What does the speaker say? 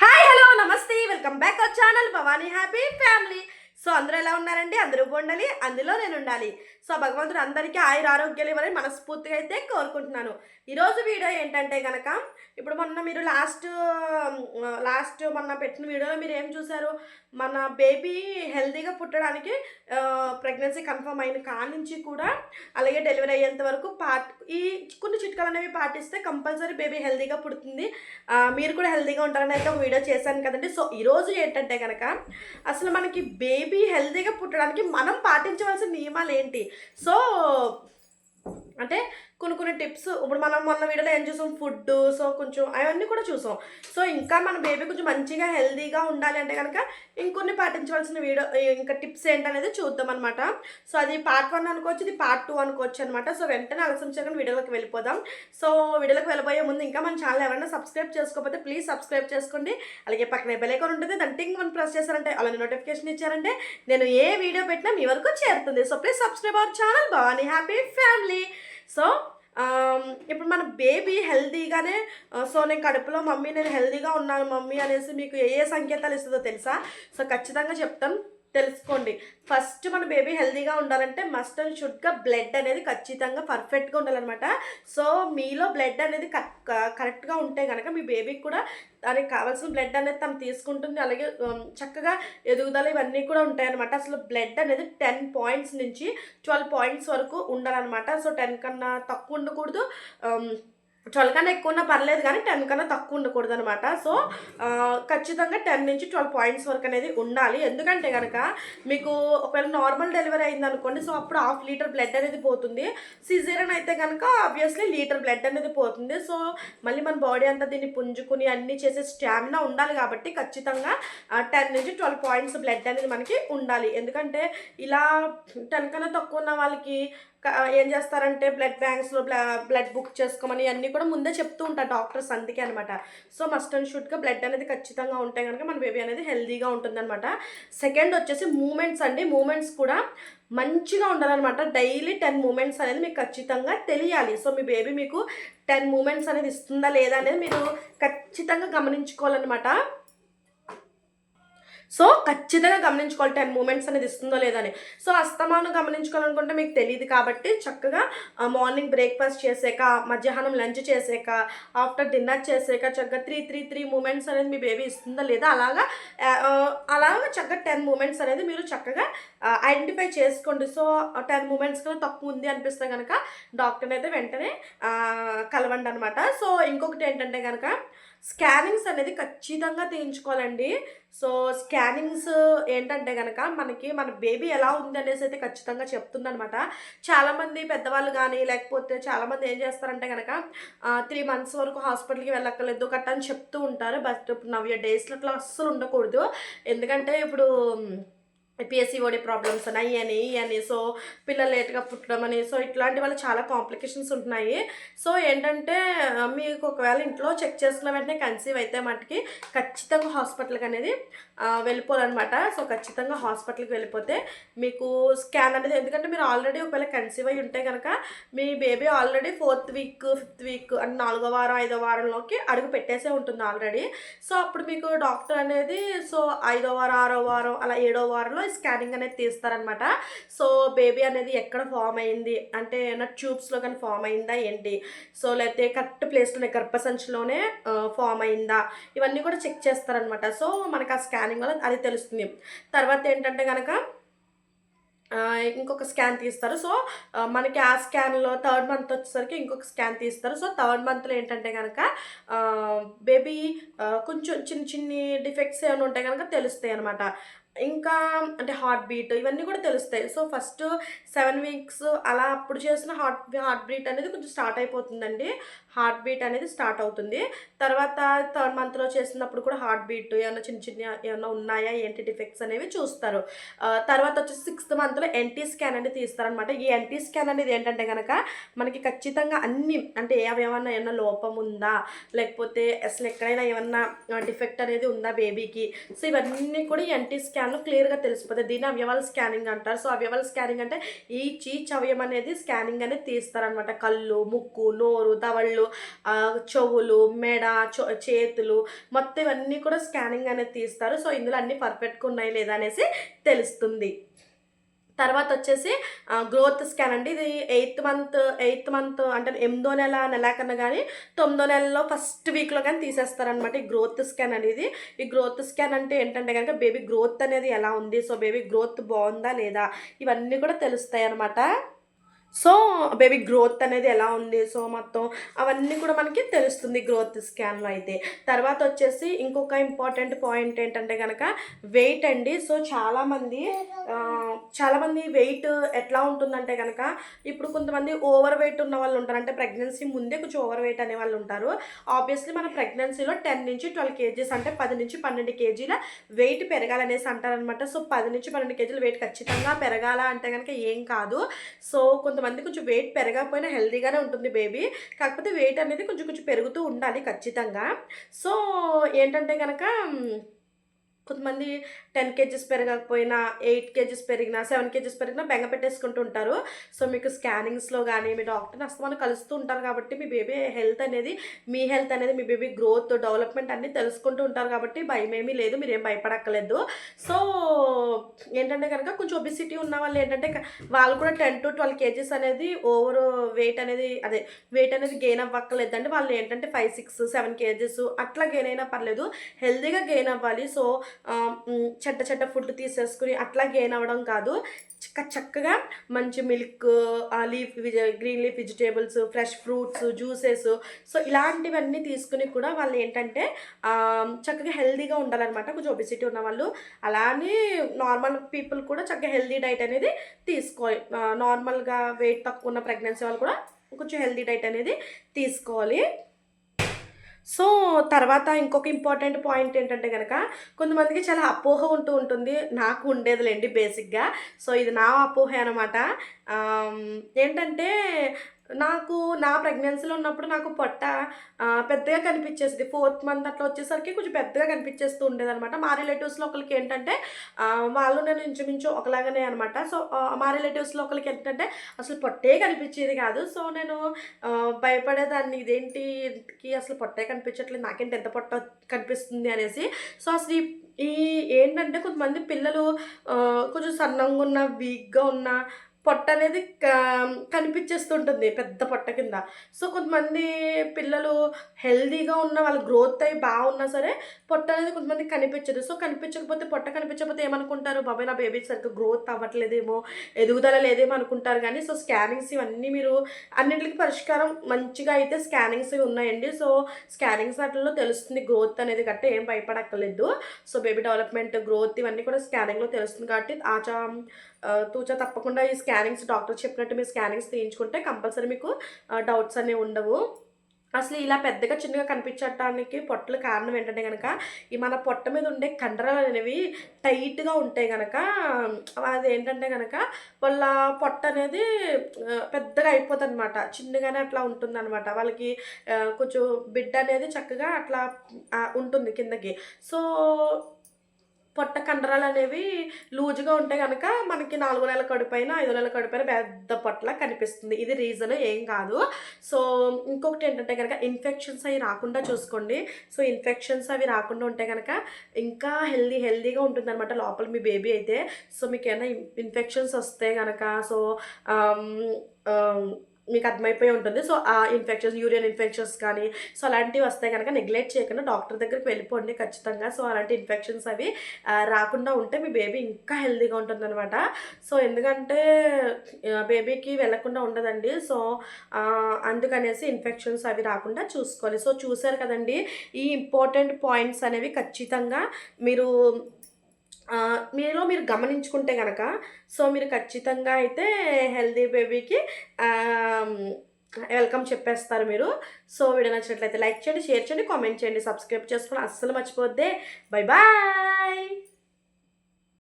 Hi hello namaste. Welcome back our channel Bhavani happy family so అందరూ ఎలా ఉన్నారండి? అందరూ ఉండాలి అందులో నేను ఉండాలి సో భగవంతుడు అందరికీ ఆయుర ఆరోగ్యాలు ఇవ్వాలని మనస్ఫూర్తిగా అయితే కోరుకుంటున్నాను. ఈరోజు వీడియో ఏంటంటే కనుక ఇప్పుడు మొన్న మీరు లాస్ట్ లాస్ట్ మొన్న పెట్టిన వీడియోలో మీరు ఏం చూసారు మన బేబీ హెల్తీగా పుట్టడానికి ప్రెగ్నెన్సీ కన్ఫర్మ్ అయిన కాడ నుంచి కూడా అలాగే డెలివరీ అయ్యేంత వరకు పాట్ ఈ కొన్ని చిట్కాలు అనేవి పాటిస్తే కంపల్సరీ బేబీ హెల్తీగా పుడుతుంది. మీరు కూడా హెల్తీగా ఉంటారని అయితే ఒక వీడియో చేశాను కదండి. సో ఈరోజు ఏంటంటే కనుక అసలు మనకి బేబీ హెల్తీగా పుట్టడానికి మనం పాటించవలసిన నియమాలు ఏంటి? సో అంటే కొన్ని కొన్ని టిప్స్ ఇప్పుడు మనం మొన్న వీడియోలో ఏం చూసాం? ఫుడ్ సో కొంచెం అవన్నీ కూడా చూసాం. సో ఇంకా మన బేబీ కొంచెం మంచిగా హెల్దీగా ఉండాలి అంటే కనుక ఇంకొన్ని పాటించవలసిన వీడియో ఇంకా టిప్స్ ఏంటనేది చూద్దాం అనమాట సో అది పార్ట్ వన్ అనుకోవచ్చు ఇది పార్ట్ టూ అనుకోవచ్చు అనమాట సో వెంటనే అలసం చేయకుండా వీడియోలోకి వెళ్ళిపోదాం. సో వీడియోలోకి వెళ్ళిపోయే ముందు ఇంకా మన ఛానల్ ఎవరైనా సబ్స్క్రైబ్ చేసుకోకపోతే ప్లీజ్ సబ్స్క్రైబ్ చేసుకోండి. అలాగే పక్కనే బెల్ ఉంటుంది దాని టింగ్ మనం ప్రెస్ చేశారంటే అలానే నోటిఫికేషన్ ఇచ్చారంటే నేను ఏ వీడియో పెట్టినా మీ వరకు చేరుతుంది. So please subscribe our channel. Bhavani happy family. So ఇప్పుడు మన బేబీ హెల్తీగానే సో నేను కడుపులో మమ్మీ నేను హెల్దీగా ఉన్నాను మమ్మీ అనేసి మీకు ఏ ఏ సంకేతాలు ఇస్తుందో తెలుసా? సో ఖచ్చితంగా చెప్తాను తెలుసుకోండి. ఫస్ట్ మన బేబీ హెల్తీగా ఉండాలంటే మస్ట్ అండ్ షుడ్గా బ్లడ్ అనేది ఖచ్చితంగా పర్ఫెక్ట్గా ఉండాలన్నమాట. సో మీలో బ్లడ్ అనేది కరెక్ట్గా ఉంటే కనుక మీ బేబీకి కూడా దానికి కావాల్సిన బ్లడ్ అనేది తను తీసుకుంటుంది. అలాగే చక్కగా ఎదుగుదల ఇవన్నీ కూడా ఉంటాయన్నమాట. అసలు బ్లడ్ అనేది టెన్ పాయింట్స్ నుంచి ట్వెల్వ్ పాయింట్స్ వరకు ఉండాలన్నమాట. సో టెన్ కన్నా తక్కువ ఉండకూడదు. ట్వెల్వ్ కన్నా ఎక్కువ ఉన్నా పర్లేదు కానీ టెన్ కన్నా తక్కువ ఉండకూడదు అనమాట సో ఖచ్చితంగా టెన్ నుంచి ట్వెల్వ్ పాయింట్స్ వరకు అనేది ఉండాలి. ఎందుకంటే కనుక మీకు ఒకవేళ నార్మల్ డెలివరీ అయింది అనుకోండి సో అప్పుడు హాఫ్ లీటర్ బ్లడ్ అనేది పోతుంది. సిజేరియన్ అయితే కనుక ఆబ్వియస్లీ లీటర్ బ్లడ్ అనేది పోతుంది. సో మళ్ళీ మన బాడీ అంతా దీన్ని పుంజుకుని అన్నీ చేసే స్టామినా ఉండాలి కాబట్టి ఖచ్చితంగా టెన్ నుంచి ట్వెల్వ్ పాయింట్స్ బ్లడ్ అనేది మనకి ఉండాలి. ఎందుకంటే ఇలా టెన్ కన్నా తక్కువ ఉన్న వాళ్ళకి ఏం చేస్తారంటే బ్లడ్ బ్యాంక్స్లో బ్లడ్ బుక్ చేసుకోమని అన్నీ కూడా ముందే చెప్తూ ఉంటారు డాక్టర్స్ అందుకే అనమాట సో మస్ట్ అండ్ షుడ్గా బ్లడ్ అనేది ఖచ్చితంగా ఉంటే కనుక మన బేబీ అనేది హెల్దీగా ఉంటుందన్నమాట. సెకండ్ వచ్చేసి మూమెంట్స్ అండి. మూమెంట్స్ కూడా మంచిగా ఉండాలన్నమాట. డైలీ టెన్ మూమెంట్స్ అనేది మీకు ఖచ్చితంగా తెలియాలి. సో మీ బేబీ మీకు టెన్ మూమెంట్స్ అనేది ఇస్తుందా లేదా అనేది మీరు ఖచ్చితంగా గమనించుకోవాలన్నమాట. సో ఖచ్చితంగా గమనించుకోవాలి టెన్ మూమెంట్స్ అనేది ఇస్తుందో లేదని సో అస్తమానం గమనించుకోవాలనుకుంటే మీకు తెలియదు కాబట్టి చక్కగా మార్నింగ్ బ్రేక్ఫాస్ట్ చేసాక మధ్యాహ్నం లంచ్ చేసాక ఆఫ్టర్ డిన్నర్ చేసాక చక్కగా త్రీ త్రీ త్రీ మూమెంట్స్ అనేది మీ బేబీ ఇస్తుందా లేదా అలాగా అలాగా చక్కగా టెన్ మూమెంట్స్ అనేది మీరు చక్కగా ఐడెంటిఫై చేసుకోండి. సో టెన్ మూమెంట్స్ కన్నా తక్కువ ఉంది అనిపిస్తే కనుక డాక్టర్ని అయితే వెంటనే కలవండి అనమాట సో ఇంకొకటి ఏంటంటే కనుక స్కానింగ్స్ అనేది ఖచ్చితంగా తీయించుకోవాలండి. సో స్కానింగ్స్ ఏంటంటే కనుక మనకి మన బేబీ ఎలా ఉంది అనేసి అయితే ఖచ్చితంగా చెప్తుందనమాట చాలామంది పెద్దవాళ్ళు కానీ లేకపోతే చాలామంది ఏం చేస్తారంటే కనుక త్రీ మంత్స్ వరకు హాస్పిటల్కి వెళ్ళక్కర్లేదు కట్ట అని చెప్తూ ఉంటారు. బట్ ఇప్పుడు నవ్య డేస్లో అట్లా అస్సలు ఉండకూడదు. ఎందుకంటే ఇప్పుడు పిఎస్సిఓడి ప్రాబ్లమ్స్ అని అని అని. సో పిల్లలు లేట్గా పుట్టడం అని. సో ఇట్లాంటి వల్ల చాలా కాంప్లికేషన్స్ ఉంటున్నాయి. సో ఏంటంటే మీకు ఒకవేళ ఇంట్లో చెక్ చేసుకున్న వెంటనే కన్సీవ్ అయితే మటుకి ఖచ్చితంగా హాస్పిటల్కి అనేది వెళ్ళిపోవాలన్నమాట. సో ఖచ్చితంగా హాస్పిటల్కి వెళ్ళిపోతే మీకు స్కాన్ అనేది ఎందుకంటే మీరు ఆల్రెడీ ఒకవేళ కన్సీవ్ అయి ఉంటే కనుక మీ baby already fourth week fifth week అంటే నాలుగో వారం ఐదో వారంలోకి అడుగు పెట్టేసే ఉంటుంది ఆల్రెడీ సో అప్పుడు మీకు డాక్టర్ అనేది సో ఐదో వారం ఆరో వారం అలా ఏడో వారంలో స్కానింగ్ అనేది తీస్తారనమాట సో బేబీ అనేది ఎక్కడ ఫామ్ అయింది? అంటే ఏమైనా ట్యూబ్స్లో కానీ ఫామ్ అయిందా ఏంటి? సో లేకపోతే కరెక్ట్ ప్లేస్లోనే గర్భసంచిలోనే ఫామ్ అయిందా? ఇవన్నీ కూడా చెక్ చేస్తారనమాట సో మనకు ఆ స్కానింగ్ వల్ల అది తెలుస్తుంది. తర్వాత ఏంటంటే కనుక ఇంకొక స్కాన్ తీస్తారు. సో మనకి ఆ స్కాన్లో థర్డ్ మంత్ వచ్చేసరికి ఇంకొక స్కాన్ తీస్తారు. సో థర్డ్ మంత్లో ఏంటంటే కనుక బేబీ కొంచెం చిన్న చిన్ని డిఫెక్ట్స్ ఏమైనా ఉంటే కనుక తెలుస్తాయి అనమాట ఇంకా అంటే హార్ట్ బీట్ ఇవన్నీ కూడా తెలుస్తాయి. సో ఫస్ట్ సెవెన్ వీక్స్ అలా అప్పుడు చేసిన హార్ట్ హార్ట్ బీట్ అనేది కొంచెం స్టార్ట్ అయిపోతుందండి. హార్ట్ బీట్ అనేది స్టార్ట్ అవుతుంది. తర్వాత థర్డ్ మంత్లో చేసినప్పుడు కూడా హార్ట్ బీట్ ఏమైనా చిన్న చిన్న ఏమైనా ఉన్నాయా? ఏంటి డిఫెక్ట్స్ అనేవి చూస్తారు. తర్వాత వచ్చేసి సిక్స్త్ మంత్లో ఎన్టీ స్కాన్ అనేది తీస్తారనమాట ఈ ఎన్టీ స్కాన్ అనేది ఏంటంటే కనుక మనకి ఖచ్చితంగా అన్ని అంటే అవి ఏమన్నా లోపం ఉందా? లేకపోతే అసలు ఎక్కడైనా ఏమన్నా డిఫెక్ట్ అనేది ఉందా బేబీకి? సో ఇవన్నీ కూడా ఎన్టీ స్కాన్ స్కాన్లో క్లియర్గా తెలిసిపోతాయి. దీన్ని అవయవాల స్కానింగ్ అంటారు. సో అవయవాల స్కానింగ్ అంటే ఈచ్ ఈచ్ అవయం అనేది స్కానింగ్ అనేది తీస్తారనమాట కళ్ళు ముక్కు నోరు దవళ్ళు చెవులు మెడ చేతులు మొత్తం ఇవన్నీ కూడా స్కానింగ్ అనేది తీస్తారు. సో ఇందులో అన్ని పర్ఫెక్ట్గా ఉన్నాయి లేదా అనేసి తెలుస్తుంది. తర్వాత వచ్చేసి గ్రోత్ స్కాన్ అండి. ఇది ఎయిత్ మంత్ ఎయిత్ మంత్ అంటే ఎనిమిదో నెల నెలాకన్నా కానీ తొమ్మిదో నెలలో ఫస్ట్ వీక్లో కానీ తీసేస్తారనమాట ఈ గ్రోత్ స్కాన్ అనేది. ఈ గ్రోత్ స్కాన్ అంటే ఏంటంటే కనుక బేబీ గ్రోత్ అనేది ఎలా ఉంది? సో బేబీ గ్రోత్ బాగుందా లేదా? ఇవన్నీ కూడా తెలుస్తాయి అనమాట సో బేబీ గ్రోత్ అనేది ఎలా ఉంది? సో మొత్తం అవన్నీ కూడా మనకి తెలుస్తుంది గ్రోత్ స్కాన్లో అయితే. తర్వాత వచ్చేసి ఇంకొక ఇంపార్టెంట్ పాయింట్ ఏంటంటే కనుక వెయిట్ అండి. సో చాలామంది చాలామంది వెయిట్ ఎట్లా ఉంటుందంటే కనుక ఇప్పుడు కొంతమంది ఓవర్ వెయిట్ ఉన్న వాళ్ళు ఉంటారు. అంటే ప్రెగ్నెన్సీ ముందే కొంచెం ఓవర్ వెయిట్ అనే వాళ్ళు ఉంటారు. ఆబ్వియస్లీ మన ప్రెగ్నెన్సీలో టెన్ నుంచి ట్వెల్వ్ కేజీస్ అంటే పది నుంచి పన్నెండు కేజీల వెయిట్ పెరగాలనేసి అంటారనమాట సో పది నుంచి పన్నెండు కేజీల వెయిట్ ఖచ్చితంగా పెరగాల అంటే కనుక ఏం కాదు. సో కొంతమంది కొంచెం వెయిట్ పెరగకపోయినా హెల్దీగానే ఉంటుంది బేబీ కాకపోతే వెయిట్ అనేది కొంచెం కొంచెం పెరుగుతూ ఉండాలి ఖచ్చితంగా. సో ఏంటంటే కనుక కొంతమంది టెన్ కేజీస్ పెరగకపోయినా ఎయిట్ కేజీస్ పెరిగినా సెవెన్ కేజీస్ పెరిగినా బెంగ పెట్టేసుకుంటూ ఉంటారు. సో మీకు స్కానింగ్స్లో కానీ మీ డాక్టర్ని అస్తమానం కలుస్తూ ఉంటారు కాబట్టి మీ బేబీ హెల్త్ అనేది మీ హెల్త్ అనేది మీ బేబీ గ్రోత్ డెవలప్మెంట్ అన్నీ తెలుసుకుంటూ ఉంటారు కాబట్టి భయం ఏమీ లేదు మీరు ఏం భయపడక్కర్లేదు. సో ఏంటంటే కనుక కొంచెం ఒబిసిటీ ఉన్న వాళ్ళు ఏంటంటే వాళ్ళు కూడా టెన్ టు ట్వెల్వ్ కేజీస్ అనేది ఓవర్ వెయిట్ అనేది అదే వెయిట్ అనేది గెయిన్ అవ్వక్కర్లేదండి. వాళ్ళు ఏంటంటే ఫైవ్ సిక్స్ సెవెన్ కేజెస్ అట్లా గెయిన్ అయినా పర్లేదు. హెల్తీగా గెయిన్ అవ్వాలి. సో చెడ్డ చెడ్డ ఫుడ్ తీసేసుకుని అట్లా గెయిన్ అవ్వడం కాదు చక్కగా మంచి milk leaf green leaf vegetables fresh fruits juices. So ఇలాంటివన్నీ తీసుకుని కూడా వాళ్ళు ఏంటంటే చక్కగా హెల్దీగా ఉండాలన్నమాట. కొంచెం ఒబిసిటీ ఉన్న వాళ్ళు. అలానే నార్మల్ పీపుల్ కూడా చక్కగా హెల్దీ డైట్ అనేది తీసుకోవాలి. నార్మల్గా వెయిట్ తక్కువ ఉన్న ప్రెగ్నెన్సీ వాళ్ళు కూడా కొంచెం హెల్దీ డైట్ అనేది తీసుకోవాలి. సో తర్వాత ఇంకొక ఇంపార్టెంట్ పాయింట్ ఏంటంటే కనుక కొంతమందికి చాలా అపోహ ఉంటూ ఉంటుంది. నాకు ఉండేదిలేండి బేసిక్గా. సో ఇది నా అపోహ అనమాట ఏంటంటే నాకు నా ప్రెగ్నెన్సీలో ఉన్నప్పుడు నాకు పొట్ట పెద్దగా కనిపించేసింది. ఫోర్త్ మంత్ అట్లా వచ్చేసరికి కొంచెం పెద్దగా కనిపించేస్తూ ఉండేదన్నమాట. మా రిలేటివ్స్లో ఒకరికి ఏంటంటే వాళ్ళు నేను ఇంచుమించు ఒకలాగానే అనమాట సో మా రిలేటివ్స్లో ఒకరికి ఏంటంటే అసలు పొట్టే కనిపించేది కాదు. సో నేను భయపడేదాన్ని. భయపడేదాన్ని ఇదేంటికి అసలు పొట్టే కనిపించట్లేదు. నాకేంటి ఎంత పొట్ట కనిపిస్తుంది అనేసి. సో అసలు ఈ ఈ ఏంటంటే కొంతమంది పిల్లలు కొంచెం సన్నంగా ఉన్న వీక్గా ఉన్న పొట్ట అనేది క- కనిపించేస్తుంటుంది పెద్ద పొట్ట కింద. సో కొంతమంది పిల్లలు హెల్దీగా ఉన్న వాళ్ళ గ్రోత్ అయ్యి బాగున్నా సరే పొట్ట అనేది కొంతమంది కనిపించదు. సో కనిపించకపోతే పొట్ట కనిపించకపోతే ఏమనుకుంటారు? బాబాయ్ నా బేబీ సరిగ్గా గ్రోత్ అవ్వట్లేదేమో ఎదుగుదల లేదేమో అనుకుంటారు. కానీ సో స్కానింగ్స్ ఇవన్నీ మీరు అన్నింటికి పరిష్కారం మంచిగా అయితే స్కానింగ్స్ ఉన్నాయండి. సో స్కానింగ్స్ వాటిల్లో తెలుస్తుంది గ్రోత్ అనేది గట్ట ఏం భయపడక్కర్లేదు. సో బేబీ డెవలప్మెంట్ గ్రోత్ ఇవన్నీ కూడా స్కానింగ్లో తెలుస్తుంది కాబట్టి ఆచా తూచా తప్పకుండా ఈ స్కానింగ్స్ డాక్టర్ చెప్పినట్టు మీరు స్కానింగ్స్ తీయించుకుంటే కంపల్సరీ మీకు డౌట్స్ అనేవి ఉండవు. అసలు ఇలా పెద్దగా చిన్నగా కనిపించడానికి పొట్టల కారణం ఏంటంటే కనుక ఈ మన పొట్ట మీద ఉండే కండరాలు అనేవి టైట్గా ఉంటాయి కనుక అది ఏంటంటే కనుక వాళ్ళ పొట్ట అనేది పెద్దగా అయిపోతుంది అనమాట చిన్నగానే అట్లా ఉంటుంది అనమాట వాళ్ళకి కొంచెం బిడ్డ అనేది చక్కగా అట్లా ఉంటుంది కిందకి. సో పొట్ట కండరాలు అనేవి లూజుగా ఉంటే కనుక మనకి నాలుగు నెలల కడుపైన ఐదు నెలల కడుపైన పెద్ద పొట్టలా కనిపిస్తుంది. ఇది రీజన్ ఏం కాదు. సో ఇంకొకటి ఏంటంటే కనుక ఇన్ఫెక్షన్స్ అవి రాకుండా చూసుకోండి. సో ఇన్ఫెక్షన్స్ అవి రాకుండా ఉంటే కనుక ఇంకా హెల్దీ హెల్దీగా ఉంటుంది అనమాట లోపల మీ బేబీ అయితే. సో మీకు ఏమైనా ఇన్ఫెక్షన్స్ వస్తే కనుక సో మీకు అర్థమైపోయి ఉంటుంది. సో ఆ ఇన్ఫెక్షన్స్ యూరియన్ ఇన్ఫెక్షన్స్ కానీ సో అలాంటివి వస్తే కనుక నెగ్లెక్ట్ చేయకుండా డాక్టర్ దగ్గరికి వెళ్ళిపోండి ఖచ్చితంగా. సో అలాంటి ఇన్ఫెక్షన్స్ అవి రాకుండా ఉంటే మీ బేబీ ఇంకా హెల్దీగా ఉంటుందన్నమాట. సో ఎందుకంటే బేబీకి వెళ్ళకుండా ఉండదండి. సో అందుకనేసి ఇన్ఫెక్షన్స్ అవి రాకుండా చూసుకోవాలి. సో చూసారు కదండి ఈ ఇంపార్టెంట్ పాయింట్స్ అనేవి ఖచ్చితంగా మీరు మీలో మీరు గమనించుకుంటే కనుక సో మీరు ఖచ్చితంగా అయితే హెల్దీ బేబీకి వెల్కమ్ చెప్పేస్తారు మీరు. సో వీడియో నచ్చినట్లయితే లైక్ చేయండి షేర్ చేయండి కామెంట్ చేయండి సబ్స్క్రైబ్ చేసుకుని అస్సలు మర్చిపోద్దే. Bye bye!